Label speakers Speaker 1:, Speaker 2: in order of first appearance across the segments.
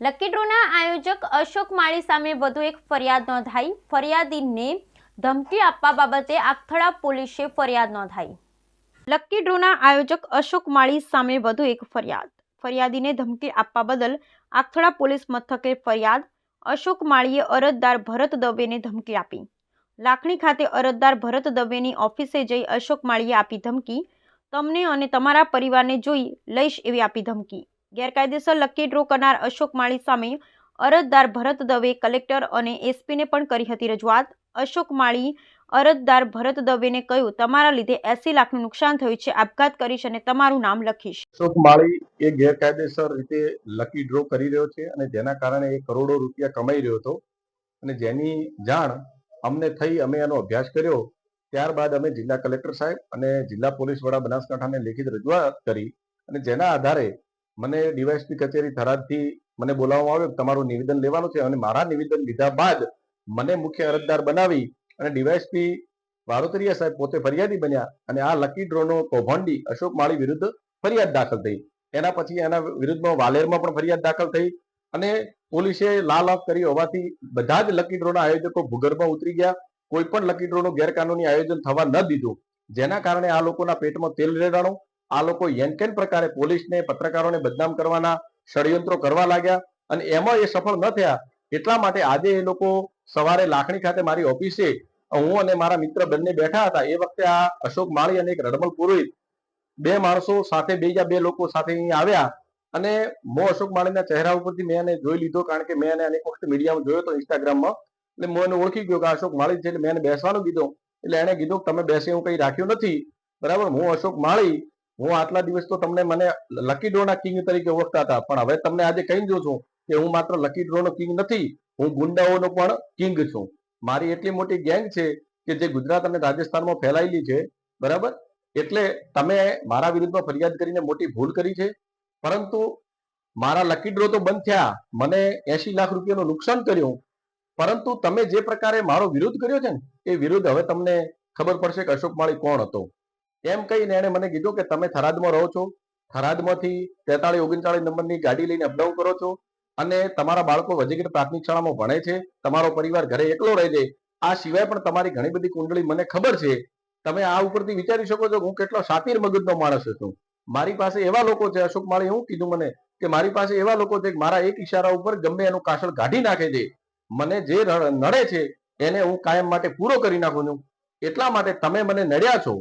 Speaker 1: Lucky ડ્રોના આયોજક અશોક માળી સામે વધુ એક ફરિયાદ નોંધાઈ. ફરિયાદીને ધમકી આપવા બાબતે આખથડા પોલીસે ફરિયાદ નોંધાઈ. લકી ડ્રોના આયોજક અશોક માળી સામે વધુ એક ફરિયાદ. ફરિયાદીને ધમકી આપવા બદલ આખથડા પોલીસ મથકે ફરિયાદ. અશોક માળીએ અરજદાર ભરત દવેને ધમકી આપી. લાખણી ખાતે અરજદાર ભરત દવેની ઓફિસે જઈ અશોક માળીએ આપી ધમકી. તમને અને તમારા પરિવારને જોઈ લઈશ એવી આપી ધમકી. ગેરકાયદેસર લકી ડ્રો કરનાર અશોક માળી સામે અરજદાર ભરત દવે કલેક્ટર અને એસપીને પણ કરી હતી રજૂઆત. અશોક માળી અરજદાર ભરત દવેને કહ્યું, તમારા લીધે એસી લાખનું નુકસાન થયું છે, આપઘાત કરીશ અને તમારું નામ લખીશ.
Speaker 2: અશોક માળી એ ગેરકાયદેસર રીતે લકી ડ્રો કરી રહ્યો છે અને જેના કારણે એ કરોડો રૂપિયા કમાઈ રહ્યો હતો. અને જેની જાણ અમને થઈ, અમે એનો અભ્યાસ કર્યો. ત્યારબાદ અમે જિલ્લા કલેક્ટર સાહેબ અને જિલ્લા પોલીસ વડા બનાસકાંઠાને લેખિત રજૂઆત કરી અને જેના આધારે મને ડીવાયસપી કચેરી થરાદથી મને બોલાવવામાં આવ્યો તમારું નિવેદન લેવાનું છે અને મારા નિવેદન લીધા બાદ મને મુખ્ય અરજદાર બનાવી અને ડીવાયસપી વારોતરિયા સાહેબ પોતે ફરિયાદી બન્યા અને આ લકી ડ્રોનો કૌભાંડી અશોક માળી વિરુદ્ધ ફરિયાદ દાખલ થઈ. એના પછી એના વિરુદ્ધમાં વાલેરમાં પણ ફરિયાદ દાખલ થઈ અને પોલીસે લાલ ઓફ કરી હોવાથી બધા જ લકી ડ્રોના આયોજકો ભૂગર્ભમાં ઉતરી ગયા. કોઈ પણ લકી ડ્રોનું ગેરકાનૂની આયોજન થવા ન દીધું. જેના કારણે આ લોકોના પેટમાં તેલ રેડાણું આ લોકો યેનકેન પ્રકારે પોલીસને, પત્રકારોને બદનામ કરવાના ષડયંત્રો કરવા લાગ્યા અને એમાં એ સફળ ન થયા એટલા માટે આજે એ લોકો સવારે લાખણી ખાતે મારી ઓફિસે, હું અને મારા મિત્ર બંને બેઠા હતા. એ વખતે આ અશોક માળી અને એક રડમલ પુરોહિત બે માણસો સાથે બીજા બે લોકો સાથે અહીં આવ્યા અને મો અશોક માળીના ચહેરા ઉપરથી મેં એને જોઈ લીધો કારણ કે મેં એને અનેક વખત મીડિયામાં જોયો હતો ઇન્સ્ટાગ્રામમાં. એટલે હું એને ઓળખી ગયો કે અશોક માળી છે એટલે મેં એને બેસવાનું કીધું. એટલે એને કીધું કે તમે બેસે હું કઈ રાખ્યું નથી. બરાબર? હું અશોક માળી હું આટલા દિવસ તો તમને મને લકી ડ્રોના કિંગ તરીકે ઓળખતા હતા, પણ હવે તમને આજે કહી દઉં છું કે હું માત્ર લકી ડ્રોનો કિંગ નથી, હું ગુંડાઓનો પણ કિંગ છું. મારી એટલી મોટી ગેંગ છે કે જે ગુજરાત અને રાજસ્થાનમાં ફેલાયેલી છે, બરાબર? એટલે તમે મારા વિરુદ્ધમાં ફરિયાદ કરીને મોટી ભૂલ કરી છે, પરંતુ મારા લકી ડ્રો તો બંધ થયા, મને એસી લાખ રૂપિયાનું નુકસાન કર્યું. પરંતુ તમે જે પ્રકારે મારો વિરોધ કર્યો છે ને, એ વિરોધ હવે તમને ખબર પડશે કે અશોક માળી કોણ હતો. એમ કહીને એણે મને કીધું કે તમે થરાદમાં રહો છો, થરાદમાંથી તેતાળીસ, ઓગણચાળીસ નંબરની ગાડી લઈને અપડાઉન કરો છો અને તમારા બાળકો વજીગીર પ્રાથમિક શાળામાં ભણે છે, તમારો પરિવાર ઘરે એકલો રહે છે. આ સિવાય પણ તમારી ઘણી બધી કુંડળી મને ખબર છે. તમે આ ઉપરથી વિચારી શકો છો હું કેટલો શાતીર મગજનો માણસ છું મારી પાસે એવા લોકો છે, અશોક માળી એવું કીધું મને કે મારી પાસે એવા લોકો છે મારા એક ઈશારા ઉપર ગમે એનું કાસળ કાઢી નાખે છે. મને જે નડે છે, એને હું કાયમ માટે પૂરો કરી નાખું છું. એટલા માટે તમે મને નડ્યા છો.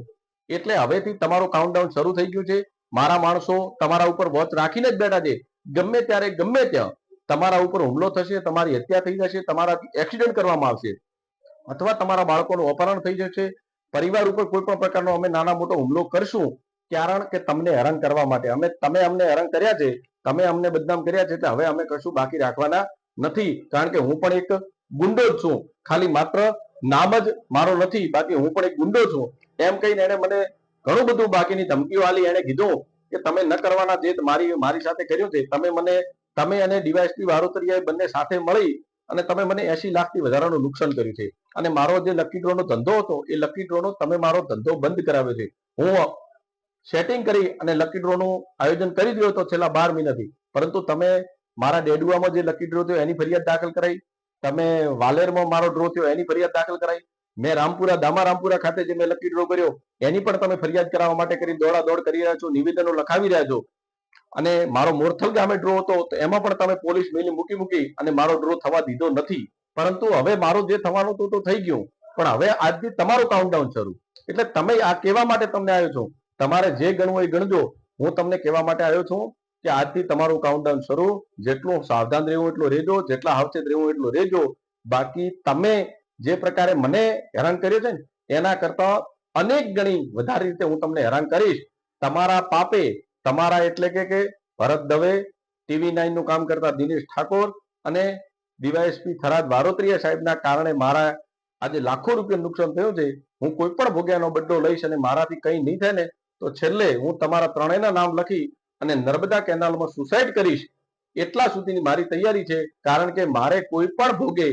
Speaker 2: એટલે હવેથી તમારું કાઉન્ટડાઉન શરૂ થઈ ગયું છે. મારા માણસો તમારા ઉપર વોચ રાખીને જ બેઠા છે. ગમે ત્યારે, ગમે ત્યાં તમારા ઉપર હુમલો થશે, તમારી હત્યા થઈ જશે, તમારાથી એક્સિડન્ટ કરવામાં આવશે. અથવા તમારા બાળકોનું અપહરણ થઈ જશે. પરિવાર ઉપર કોઈ પણ પ્રકારનો અમે નાના મોટો હુમલો કરશું, કારણ કે તમને હેરાન કરવા માટે. અમે, તમે અમને હેરાન કર્યા છે, તમે અમને બદનામ કર્યા છે, એટલે હવે અમે કશું બાકી રાખવાના નથી. કારણ કે હું પણ એક ગુંડો જ છું. ખાલી માત્ર નામ જ મારો નથી, બાકી હું પણ એક ગુંડો છું. એમ કહીને એને મને ઘણું બધું બાકીની ધમકીઓ આલી એને કીધું કે તમે ન કરવાના જે મારી મારી સાથે કર્યું છે, તમે મને, તમે અને ડીવાયસપી વારોતરીયાએ બંને સાથે મળી અને તમે મને એસી લાખથી વધારાનું નુકસાન કર્યું છે. અને મારો જે લકી ડ્રોનો ધંધો હતો, એ લકી ડ્રોનો તમે મારો ધંધો બંધ કરાવ્યો છે. હું સેટિંગ કરી અને લકી ડ્રોનું આયોજન કરી દીધું હતો છેલ્લા બાર મહિનાથી. પરંતુ તમે મારા ડેડુઆમાં જે લકી ડ્રો થયો, એની ફરિયાદ દાખલ કરાઈ. તમે વાલેરમાં મારો ડ્રો થયો, એની ફરિયાદ દાખલ કરાઈ. મેં રામપુરા દામા રામપુરા ખાતે જે મેં લકી ડ્રો કર્યો, એની પણ તમે ફરિયાદ કરાવવા માટે કરી દોડા દોડ કરી રહ્યા છો, નિવેદનો લખાવી રહ્યા છો. અને મારો મોરથલ ગામે ડ્રો હતો, તો એમાં પણ તમે પોલીસ મેલી મૂકી મૂકી અને મારો ડ્રો થવા દીધો નથી. પરંતુ હવે મારું જે થવાનું હતું તો થઈ ગયું. પણ હવે આજથી તમારું કાઉન્ટડાઉન શરૂ. એટલે તમે આ કહેવા માટે તમને આવ્યો છો. તમારે જે ગણવું એ ગણજો. હું તમને કહેવા માટે આવ્યો છું. કે આજથી તમારું કાઉન્ટડાઉન શરૂ. જેટલું સાવધાન રહેવું એટલું રહેજો. જેટલા સાવચેત રહેવું એટલું રહેજો. બાકી તમે જે પ્રકારે મને હેરાન કર્યો છે ને, એના કરતા અનેક ગણી વધારે રીતે હું તમને હેરાન કરીશ. તમારા પાપે, તમારા એટલે કે ભરત દવે, ટીવી નાઇનનું કામ કરતા દિનેશ ઠાકોર અને ડીવાયએસપી થરાદ વારોતરીયા સાહેબના કારણે મારા આજે લાખો રૂપિયા નુકસાન થયું છે. હું કોઈ પણ ભોગ્યાનો બડ્ડો લઈશ અને મારાથી કંઈ નહીં થાય ને, તો છેલ્લે હું તમારા ત્રણેયના નામ લખી અને નર્મદા કેનાલમાં સુસાઇડ કરીશ, એટલા સુધીની મારી તૈયારી છે. કારણ કે મારે કોઈ પણ ભોગે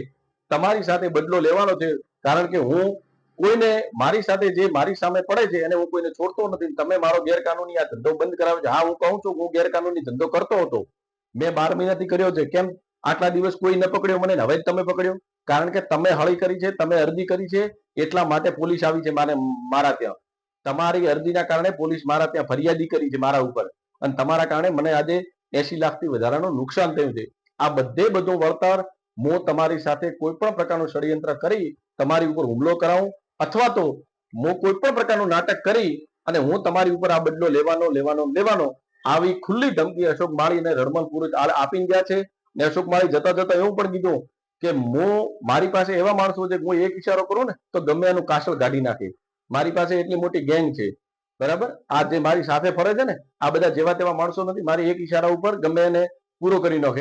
Speaker 2: તમારી સાથે બદલો લેવાનો છે. કારણ કે હું કોઈને મારી સાથે જે મારી સામે પડે છે, એને હું કોઈને છોડતો નથી. તમે મારો ગેરકાનૂની આ ધંધો બંધ કરાવે છે. હા, હું કહું છું, હું ગેરકાનૂની ધંધો કરતો હતો. મેં બાર મહિનાથી કર્યો છે. કેમ? આટલા દિવસ કોઈ ન પકડ્યો મને હવે જ તમે પકડ્યો. કારણ કે તમે હળી કરી છે, તમે અરજી કરી છે, એટલા માટે પોલીસ આવી છે મારે મારા ત્યાં. તમારી અરજીના કારણે પોલીસ મારા ત્યાં ફરિયાદી કરી છે મારા ઉપર. અને તમારા કારણે મને આજે એસી લાખથી વધારાનું નુકસાન થયું છે. આ બધે બધું વળતર હું તમારી સાથે કોઈ પણ પ્રકારનું ષડયંત્ર કરી તમારી ઉપર હુમલો કરાવું અથવા તો મો કોઈ પણ પ્રકારનું નાટક કરી અને હું તમારી ઉપર આ બદલો લેવાનો લેવાનો લેવાનો આવી ખુલ્લી ધમકી અશોક માળી અને રણમલ પુરુષ આપીને ગયા છે. ને અશોક માળી જતા જતા એવું પણ કીધું કે હું મારી પાસે એવા માણસો છે હું એક ઈશારો કરું ને તો ગમે એનું કાસળ કાઢી નાખે. મારી પાસે એટલી મોટી ગેંગ છે. બરાબર? આ જે મારી સાથે ફરે છે ને, આ બધા જેવા તેવા માણસો નથી. મારી એક ઈશારા ઉપર ગમે એને પૂરો કરી નાખે.